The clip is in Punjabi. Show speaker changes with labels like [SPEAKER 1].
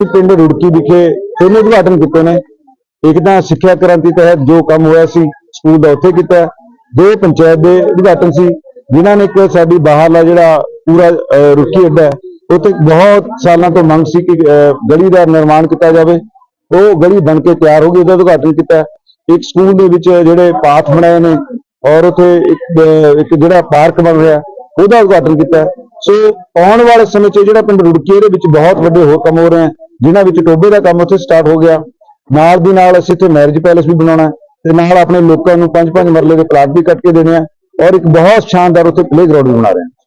[SPEAKER 1] ਪਿੰਡ ਰੁੜਕੀ ਵਿਖੇ ਤਿੰਨ ਉਦਘਾਟਨ ਕੀਤੇ ਨੇ। ਇੱਕ ਤਾਂ ਸਿੱਖਿਆ ਕ੍ਰਾਂਤੀ ਤਹਿਤ ਜੋ ਕੰਮ ਹੋਇਆ ਸੀ ਸਕੂਲ ਦਾ ਉੱਥੇ ਕੀਤਾ। ਦੋ ਪੰਚਾਇਤ ਦੇ ਉਦਘਾਟਨ ਸੀ ਜਿਨ੍ਹਾਂ ਨੇ ਇੱਕ ਸਾਡੀ ਬਾਹਰਲਾ ਜਿਹੜਾ ਪੂਰਾ ਅਹ, ਰੁੜਕੀ ਅੱਡਾ ਉੱਥੇ ਬਹੁਤ ਸਾਲਾਂ ਤੋਂ ਮੰਗ ਸੀ ਕਿ ਗਲੀ ਦਾ ਨਿਰਮਾਣ ਕੀਤਾ ਜਾਵੇ। ਉਹ ਗਲੀ ਬਣ ਕੇ ਤਿਆਰ ਹੋ ਗਈ ਉਹਦਾ ਉਦਘਾਟਨ ਕੀਤਾ। ਇੱਕ ਸਕੂਲ ਦੇ ਵਿੱਚ ਜਿਹੜੇ ਪਾਥ ਬਣਾਏ ਨੇ ਔਰ ਉੱਥੇ ਇੱਕ ਇੱਕ ਜਿਹੜਾ ਪਾਰਕ ਬਣ ਰਿਹਾ ਉਹਦਾ ਉਦਘਾਟਨ ਕੀਤਾ। ਸੋ ਆਉਣ ਵਾਲੇ ਸਮੇਂ 'ਚ ਜਿਹੜਾ ਪਿੰਡ ਰੁੜਕੀ ਇਹਦੇ ਵਿੱਚ ਬਹੁਤ ਵੱਡੇ ਹੋਰ ਕੰਮ ਹੋ ਰਹੇ ਹਨ ਜਿਨ੍ਹਾਂ ਵਿੱਚ ਟੋਬੇ ਦਾ ਕੰਮ ਉੱਥੇ ਸਟਾਰਟ ਹੋ ਗਿਆ। ਨਾਲ ਦੀ ਨਾਲ ਅਸੀਂ ਇੱਥੇ ਮੈਰਿਜ ਪੈਲੇਸ ਵੀ ਬਣਾਉਣਾ ਤੇ ਨਾਲ ਆਪਣੇ ਲੋਕਾਂ ਨੂੰ ਪੰਜ ਪੰਜ ਮਰਲੇ ਦੇ ਪਲਾਟ ਵੀ ਕੱਟ ਕੇ ਦੇਣੇ ਆ ਔਰ ਇੱਕ ਬਹੁਤ ਸ਼ਾਨਦਾਰ ਉੱਥੇ ਪਲੇਗਰਾਉਂਡ ਬਣਾ ਰਹੇ ਹਾਂ।